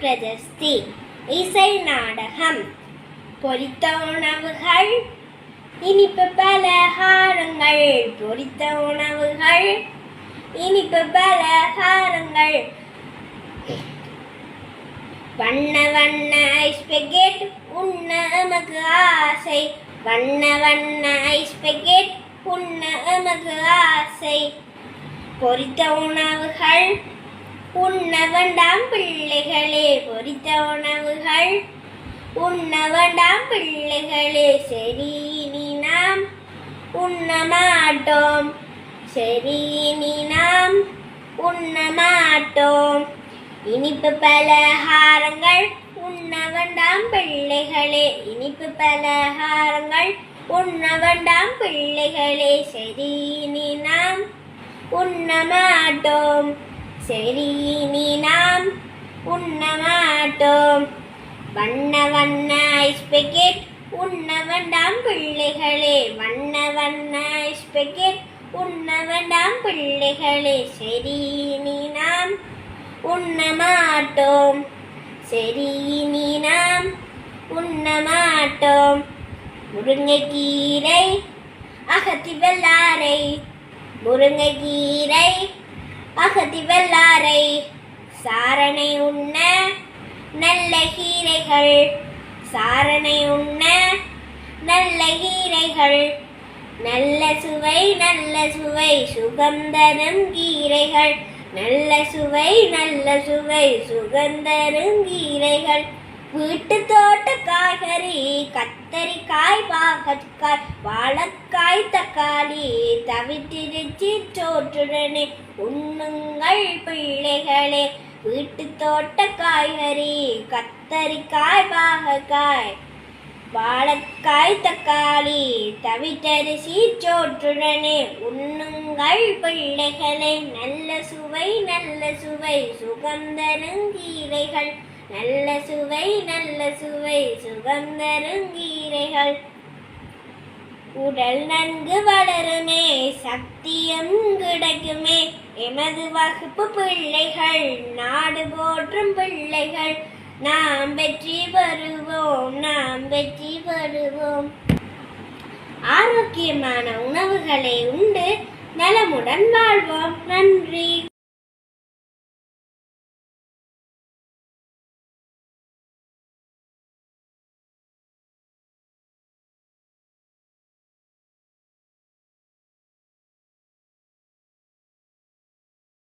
பிரஜஸ்தி இசை நாடகம் பொரித்த உணவுகள் இனிப்பு பலகாரங்கள் பொரித்த உணவுகள் இனிப்பு பலகாரங்கள் வண்ண வண்ண ஐஸ் பெக்கெட் உண்ண எமக்கு ஆசை வண்ண வண்ண ஐஸ் பெக்கெட் உண்ண எமக்கு ஆசை பொரித்த உணவுகள் உண்ண வேண்டாம் பிள்ளைகளே பொறித்த உணவுகள். உண்ண வேண்டாம் பிள்ளைகளே சரி இனி நாம் உண்ண மாட்டோம் சரி இனி நாம் உண்ண மாட்டோம் இனிப்பு பலகாரங்கள் உண்ண வேண்டாம் பிள்ளைகளே இனிப்பு பலகாரங்கள் உண்ண வேண்டாம் பிள்ளைகளே சரி இனி நாம் உண்ண மாட்டோம் சரி நீ நாம் உண்ண மாட்டோம். வண்ண வண்ண ஐஸ் பெக்கெட் உண்ண வேண்டாம் பிள்ளைகளே. வண்ண வண்ண ஐஸ் பெக்கெட் உண்ண வேண்டாம் பிள்ளைகளே. சரி நீ நாம் உண்ண மாட்டோம். சரி நீ நாம் உண்ண மாட்டோம். முருங்கைக்கீரை அகத்தி வெள்ளாரை முருங்கைக்கீரை அகதி வெள்ளாரை. சாரணை உண்ண நல்ல கீரைகள் சாரணை உண்ண நல்ல கீரைகள் நல்ல சுவை நல்ல சுவை சுகந்தரும் கீரைகள். நல்ல சுவை நல்ல சுவை சுகந்தரும் கீரைகள். வீட்டு தோட்ட காய்கறி கத்தரிக்காய் பாகற்காய் காய் தக்காளி தவித்திருச்சி சோற்றுடனே உண்ணுங்கள் பிள்ளைகளே வீட்டு தோட்ட காய்கறி கத்தரிக்காய் பாகக்காய். வாழைக்காய் தக்காளி தவித்தரிசி சோற்றுடனே உண்ணுங்கள் பிள்ளைகளே நல்ல சுவை நல்ல சுவை. சுகந்தருங்கீரைகள் நல்ல சுவை நல்ல சுவை. சுகந்தருங்கீரைகள் உடல் நன்கு வளருமே சக்தியும் கிடைக்குமே. எமது வகுப்பு பிள்ளைகள் நாடு போற்றும் பிள்ளைகள் நாம் வெற்றி வருவோம் நாம் வெற்றி வருவோம் ஆரோக்கியமான உணவுகளை உண்டு. நலமுடன் வாழ்வோம். நன்றி.